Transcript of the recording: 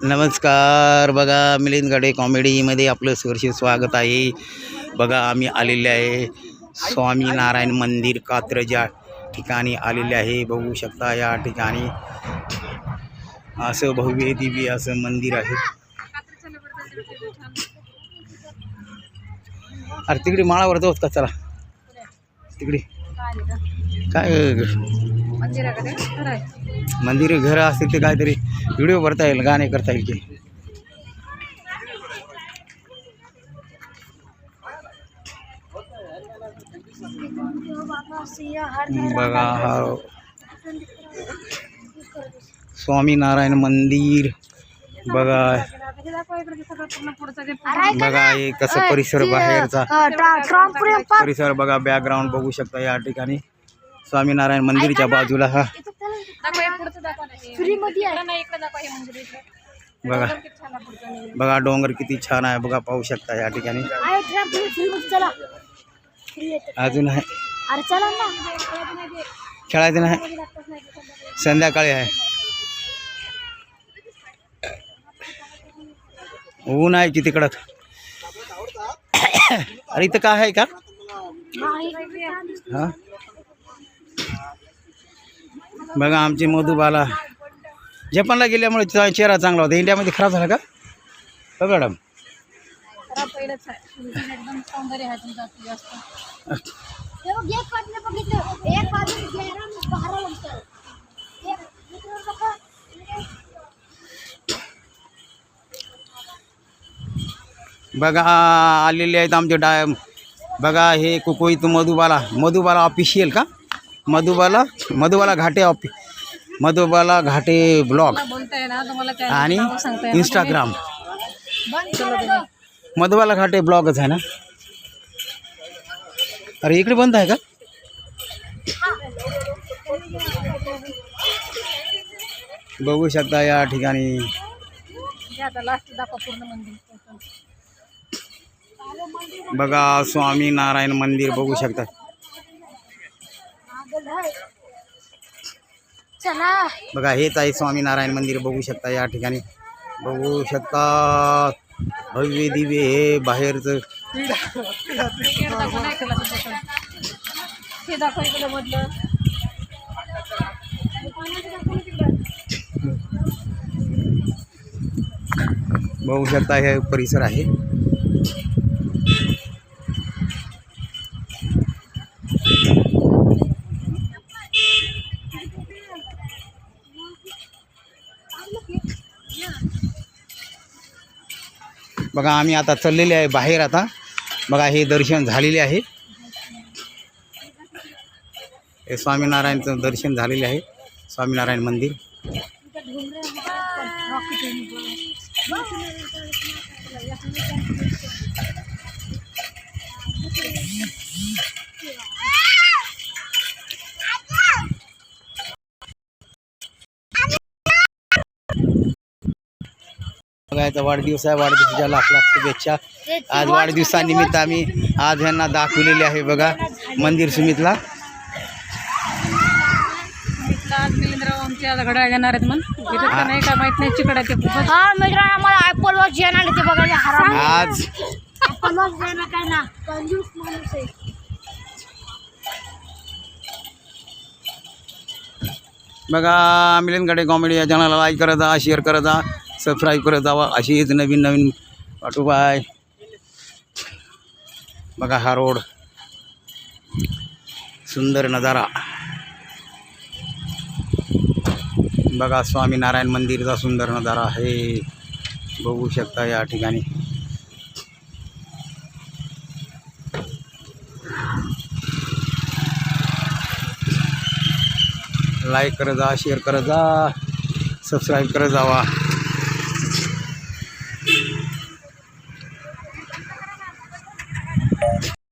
नमस्कार. बघा मिलिंद गडे कॉमेडीमध्ये आपलं सहर्ष स्वागत आहे. बघा आम्ही आलेले आहे स्वामीनारायण मंदिर कात्रज या ठिकाणी आलेले आहे. बघू शकता या ठिकाणी असं भव्य दिव्य असं मंदिर आहे. अरे तिकडे माळावर जाऊत का? चला. तिकडे. काय? मंदिर घर असतील ते काहीतरी व्हिडिओ करता येईल गाणे करता येईल की. बघा हा. स्वामीनारायण मंदिर. बघा. बघा हे कसं परिसर बाहेरचा. परिसर बघा बॅकग्राऊंड बघू शकता या ठिकाणी. स्वामीनारायण मंदिरच्या बाजूला हा. बघा. बघा डोंगर किती छान आहे. बघा पाहू शकता या ठिकाणी. अजून आहे. अरे चला ना. खेळायचं नाही. संध्याकाळी आहे. ऊन आहे किती कडक अरे इथं काय आहे का? हा? बघा आमचे मधुबाला जपानला गेल्यामुळे चेहरा चांगला होता. इंडियामध्ये खराब झाला का? हो मॅडम. बघा आलेले आहेत आमचे डाय बघा हे कुकोईत मधुबाला मधुबाला ऑफिशियल का? मधुबाला मधुबाला घाटे ऑफि मधुबाला घाटे ब्लॉग बोलताय ना तुम्हाला काय आणि नावं सांगताय ना. इंस्टाग्राम बंद करा तो. मधुबाला घाटे ब्लॉगच आहे ना अरे इकडे बंद आहे का बघू शकता या ठिकाणी हे आता लास्ट दाखवा पूर्ण मंदिर बघा स्वामीनारायण मंदिर बघू शकता चला. बघा हेच आहे स्वामीनारायण मंदिर बघू शकता या ठिकाणी. बघू शकता भव्य दिव्य हे बाहेरचं. बघू शकता हे परिसर आहे. बघा आम्ही आता चाललेले आहे बाहेर आता. बघा हे दर्शन झालेले आहे. हे स्वामीनारायणचं दर्शन झालेले आहे. स्वामीनारायण मंदिर. बघायचा वाढदिवस आहे वाढदिवसाच्या लाख लाख शुभेच्छा. आज वाढदिवसानिमित्त आम्ही आज ह्यांना दाखवलेले आहे बघा मंदिर सुमितला. आज मिलिंदराव आमच्या घड्याळ येणार आहेत मग इथं का नाही का माहीत नाही चिकडा ते खूपच. हा मित्रांनो आम्हाला ऍपल वॉच येणार आहे ते बघायला. हराम. आज ऍपल वॉच येणार काय ना कंजूस माणूस आहे. बघा मिलिंदकडे कॉमेडी या चॅनलला लाईक करत जा शेअर करत जा. सबस्क्राईब करत जावा. अशीच नवीन नवीन पाठोपाय बघा हा रोड. सुंदर नजारा. बघा स्वामीनारायण मंदिरचा सुंदर नजारा हे बघू शकता या ठिकाणी. लाईक करत जा शेअर करत जा सबस्क्राईब करत जावा.